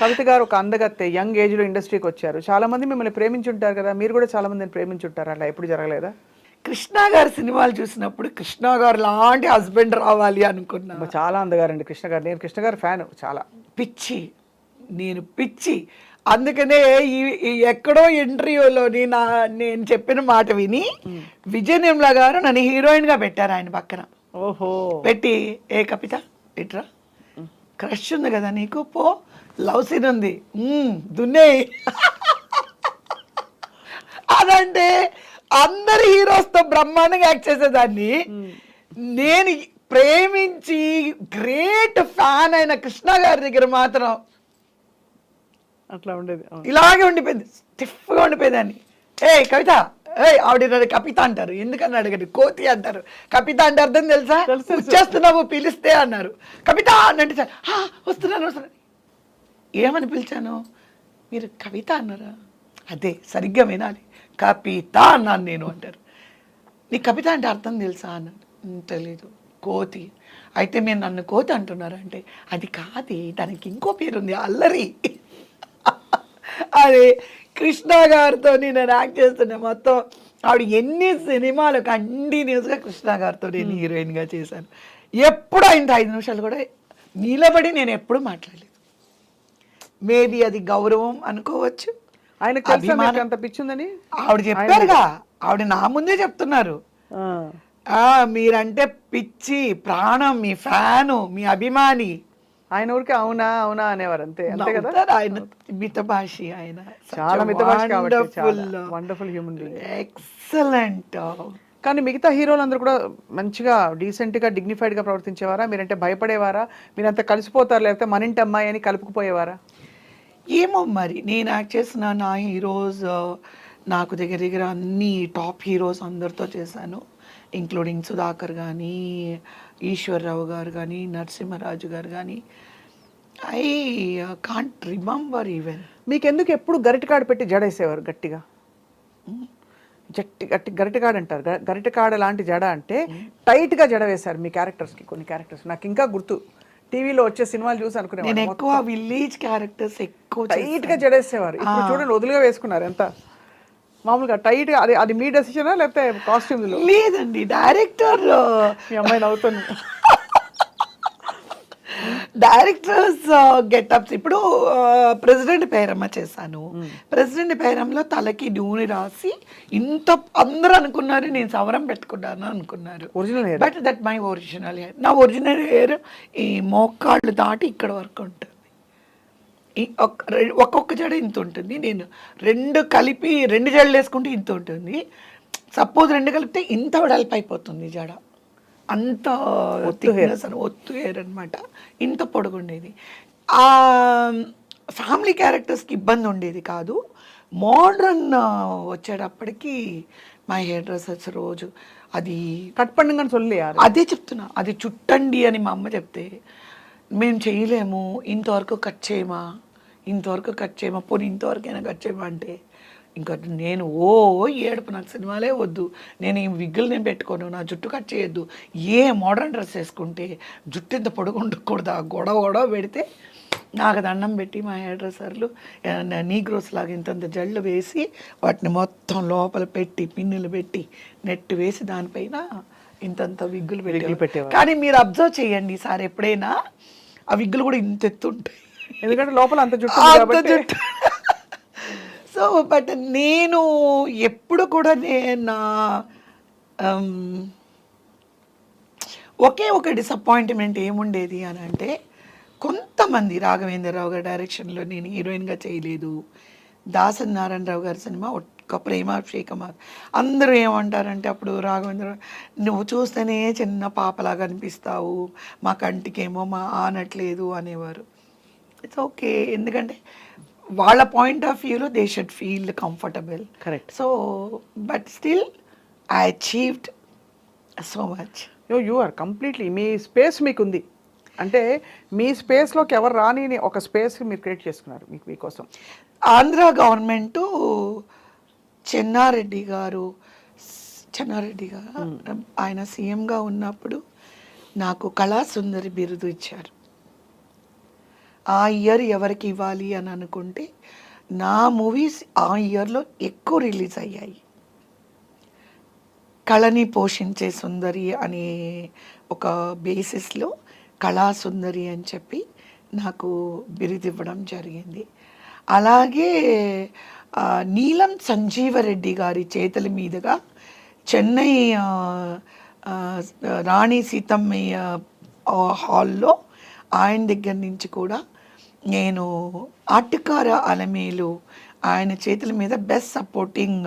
కవిత గారు ఒక అందగత్తె యంగ్ ఏజ్లో ఇండస్ట్రీకి వచ్చారు. చాలా మంది మిమ్మల్ని ప్రేమించుంటారు కదా మీరు కూడా చాలా మందిని ప్రేమించుంటారు? అలా ఎప్పుడు జరగలేదా? కృష్ణ గారి సినిమాలు చూసినప్పుడు కృష్ణ గారు లాంటి హస్బెండ్ రావాలి అనుకున్నా. చాలా అందగారండి కృష్ణ గారు. నేను కృష్ణ గారు ఫ్యాన్ చాలా. పిచ్చి నేను పిచ్చి. అందుకనే ఈ ఎక్కడో ఇంటర్వ్యూలోని నా నేను చెప్పిన మాట విని విజయ్ నిర్మల గారు నన్ను హీరోయిన్గా పెట్టారు ఆయన పక్కన. ఓహో. పెట్టి ఏ కవిత ఇట్రా. క్రష్ ఉంది కదా నీకు? పో. లవ్ సీన్ ఉంది. మ్మ్, దున్నే అదంటే అందరు హీరోస్తో బ్రహ్మాండంగా యాక్ట్ చేసేదాన్ని. నేను ప్రేమించి గ్రేట్ ఫ్యాన్ అయిన కృష్ణ గారి దగ్గర మాత్రం అట్లా ఉండేది. ఇలాగే ఉండిపోయింది. స్టిఫ్గా ఉండిపోయేదాన్ని. ఏ కవిత. ఏ ఆవిడ కవిత అంటారు. ఎందుకని అడగండి కోతి అంటారు. కవిత అంటే అర్థం తెలుసా. వచ్చేస్తున్నావు పిలిస్తే అన్నారు. కవిత అనంటే "ఆ, వస్తున్నాను వస్తున్నాను. ఏమని పిలిచాను? మీరు కవిత అన్నారా? అదే సరిగ్గా వినాలి. కవిత అన్నాను నేను అంటారు. నీ కవిత అంటే అర్థం తెలుసా అన్నాడు "ఉమ్, తెలీదు కోతి. అయితే మీరు నన్ను కోతి అంటున్నారు అంటే అది కాదు. దానికి ఇంకో పేరు ఉంది అల్లరి. అది కృష్ణ గారితో నేను యాక్ట్ చేస్తున్నా మొత్తం. ఆవిడ ఎన్ని సినిమాలు కంటిన్యూస్గా కృష్ణ గారితో నేను హీరోయిన్గా చేశాను. ఎప్పుడు ఆయన ఐదు నిమిషాలు కూడా నిలబడి నేను ఎప్పుడు మాట్లాడలేదు. మేబీ అది గౌరవం అనుకోవచ్చు. మీకు అంత పిచ్చుందని ఆవిడ చెప్పారుగా. ఆవిడ నా ముందే చెప్తున్నారు. మీరంటే పిచ్చి ప్రాణం మీ ఫ్యాను మీ అభిమాని. ఆయన ఊరికి అవునా అవునా అనేవారు అంతే. అంతే కదా? ఆయన. మితభాషి ఆయన. చాలా మితభాషి కాబట్టి వండర్ఫుల్ హ్యూమన్ బీయింగ్ ఎక్సలెంట్ కానీ మిగతా హీరోలందరూ కూడా మంచిగా డీసెంట్గా డిగ్నిఫైడ్గా ప్రవర్తించేవారా? మీరంటే భయపడేవారా? మీరంతా కలిసిపోతారు లేకపోతే మన ఇంటి అమ్మాయి అని కలుపుకుపోయేవారా? ఏమో మరి. నేను యాక్ట్ చేసిన నా హీరోస్ నాకు దగ్గర దగ్గర అన్ని టాప్ హీరోస్ అందరితో చేశాను. ఇంక్లూడింగ్ సుధాకర్ కానీ ఈశ్వర్రావు గారు కానీ నరసింహరాజు గారు కానీ ఐ కాంట్ రిమెంబర్ ఈవెన్. మీకెందుకు ఎప్పుడు గరిటకాడ పెట్టి జడేసేవారు గట్టిగా? జట్టి గట్టి గరిటకాడ అంటారు. గరిటకాడ లాంటి జడ అంటే టైట్గా జడ వేశారు మీ క్యారెక్టర్స్కి కొన్ని క్యారెక్టర్స్. నాకు ఇంకా గుర్తు. టీవీలో వచ్చే సినిమాలు చూసి నేను అనుకునేవాడు ఎక్కువ విలేజ్ క్యారెక్టర్స్ ఎక్కువ టైట్గా జడేసేవారు. ఇప్పుడు చూడండి వదులుగా వేసుకున్నారు ఎంత. మామూలుగా టైట్గా అది అది మీ డెసిషనా లేకపోతే కాస్ట్యూమ్లో లేదండి డైరెక్టర్ మీ అమ్మాయి నవ్వుతుంది. డైరెక్టర్స్ గెటప్స్ ఇప్పుడు ప్రెసిడెంట్ పేరమ్మ చేశాను. ప్రెసిడెంట్ పేరంలో తలకి నూనె రాసి ఇంత అందరూ అనుకున్నారు నేను సవరం పెట్టుకున్నాను అనుకున్నారు. Original but that my original hair నా ఒరిజినల్ హెయిర్ ఈ మోకాళ్ళు దాటి ఇక్కడ వరకు ఉంటుంది. ఒక్కొక్క జడ ఇంత ఉంటుంది. నేను రెండు కలిపి రెండు జడలు వేసుకుంటే ఇంత ఉంటుంది. సపోజ్ రెండు కలిపితే ఇంత వెడల్పు అయిపోతుంది జడ. అంత అసలు ఒత్తు హెయిర్ అనమాట ఇంత పొడుగుండేది. ఆ ఫ్యామిలీ క్యారెక్టర్స్కి ఇబ్బంది ఉండేది కాదు. మోడ్రన్ వచ్చేటప్పటికి మా హెయిర్ డ్రెస్సర్స్ రోజు అది కట్ పండుగని చొల్లి అదే చెప్తున్నా. అది చుట్టండి అని మా అమ్మ చెప్తే మేము చేయలేము ఇంతవరకు కట్ చేయమా? ఇంతవరకు కట్ చేయమా? పోనీ ఇంతవరకైనా కట్ చేయమా అంటే ఇంకా నేను ఓ ఏడుపు నాకు సినిమాలే వద్దు. నేను ఈ విగ్గులు నేను పెట్టుకోను నా జుట్టు కట్ చేయొద్దు. ఏ మోడర్న్ డ్రెస్ వేసుకుంటే జుట్టు ఇంత పొడుగు ఉండకూడదు? ఆ గొడవ గొడవ పెడితే నాకు దండం పెట్టి మా హెయిర్ డ్రెస్సర్లు నీగ్రోస్ లాగా ఇంతంత జళ్ళు వేసి వాటిని మొత్తం లోపల పెట్టి పిన్నులు పెట్టి నెట్ వేసి దానిపైన ఇంతంత విగ్గులు పెట్టేవారు. కానీ మీరు అబ్జర్వ్ చేయండి సార్ ఎప్పుడైనా ఆ విగ్గులు కూడా ఇంత ఎత్తు ఉంటాయి. ఎందుకంటే లోపల అంత జుట్టు అంత సో బట్ నేను ఎప్పుడు కూడా నేను నా um, ఒకే ఒక డిసప్పాయింట్మెంట్ ఏముండేది అని అంటే కొంతమంది రాఘవేంద్రరావు గారి డైరెక్షన్లో నేను హీరోయిన్గా చేయలేదు. దాసన్ నారాయణరావు గారి సినిమా ఒక్క ప్రేమాభిషేకం అందరూ ఏమంటారంటే అప్పుడు రాఘవేంద్ర నువ్వు చూస్తేనే చిన్న పాపలాగా అనిపిస్తావు. మా కంటికేమో మా ఆనట్లేదు అనేవారు. ఇట్స్ ఓకే ఎందుకంటే వాళ్ళ పాయింట్ ఆఫ్ వ్యూలో they should feel comfortable Correct. So but still I achieved so much yo you are completely me space మీకు ఉంది అంటే మీ స్పేస్లోకి ఎవరు రాని ఒక స్పేస్ మీరు క్రియేట్ చేసుకున్నారు మీకు మీకోసం. ఆంధ్ర గవర్నమెంట్ చెన్నారెడ్డి గారు చెన్నారెడ్డి గారు ఆయన సీఎంగా ఉన్నప్పుడు నాకు కళా సుందరి బిరుదు ఇచ్చారు. ఆ ఇయర్ ఎవరికి ఇవ్వాలి అని అనుకుంటే నా మూవీస్ ఆ ఇయర్లో ఎక్కువ రిలీజ్ అయ్యాయి. కళని పోషించే సుందరి అనే ఒక బేసిస్లో కళా సుందరి అని చెప్పి నాకు బిరుదివ్వడం జరిగింది. అలాగే నీలం సంజీవరెడ్డి గారి చేతుల మీదుగా చెన్నై రాణి సీతమ్మయ్య హాల్లో ఆయన దగ్గర నుంచి కూడా నేను ఆటకార అలమేలు ఆయన చేతుల మీద బెస్ట్ సపోర్టింగ్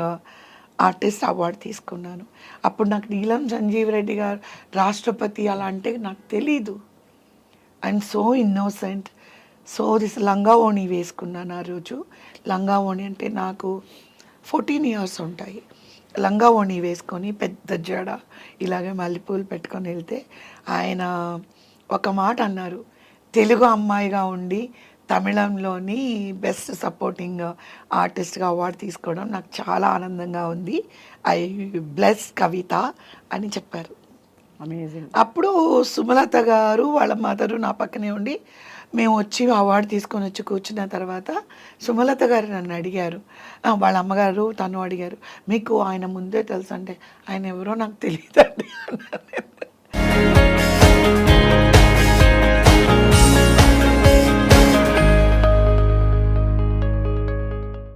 ఆర్టిస్ట్ అవార్డు తీసుకున్నాను. అప్పుడు నాకు నీలం సంజీవ్ రెడ్డి గారు రాష్ట్రపతి అలా అంటే నాకు తెలీదు. I'm so innocent so this లంగా ఓణి వేసుకున్నాను ఆ రోజు. లంగా ఓణి అంటే నాకు ఫోర్టీన్ ఇయర్స్ ఉంటాయి. లంగా ఓణి వేసుకొని పెద్ద జడ ఇలాగే మల్లెపూలు పెట్టుకొని వెళ్తే ఆయన ఒక మాట అన్నారు. తెలుగు అమ్మాయిగా ఉండి తమిళంలోని బెస్ట్ సపోర్టింగ్ ఆర్టిస్ట్గా అవార్డు తీసుకోవడం నాకు చాలా ఆనందంగా ఉంది. ఐ బ్లెస్ కవిత అని చెప్పారు. అమేజింగ్ అప్పుడు సుమలత గారు వాళ్ళ మదరు నా పక్కనే ఉండి మేము వచ్చి అవార్డు తీసుకొని వచ్చి కూర్చున్న తర్వాత సుమలత గారు నన్ను అడిగారు. వాళ్ళ అమ్మగారు తను అడిగారు. మీకు ఆయన ముందే తెలుసు అంటే ఆయన ఎవరో నాకు తెలియదండి అన్నాను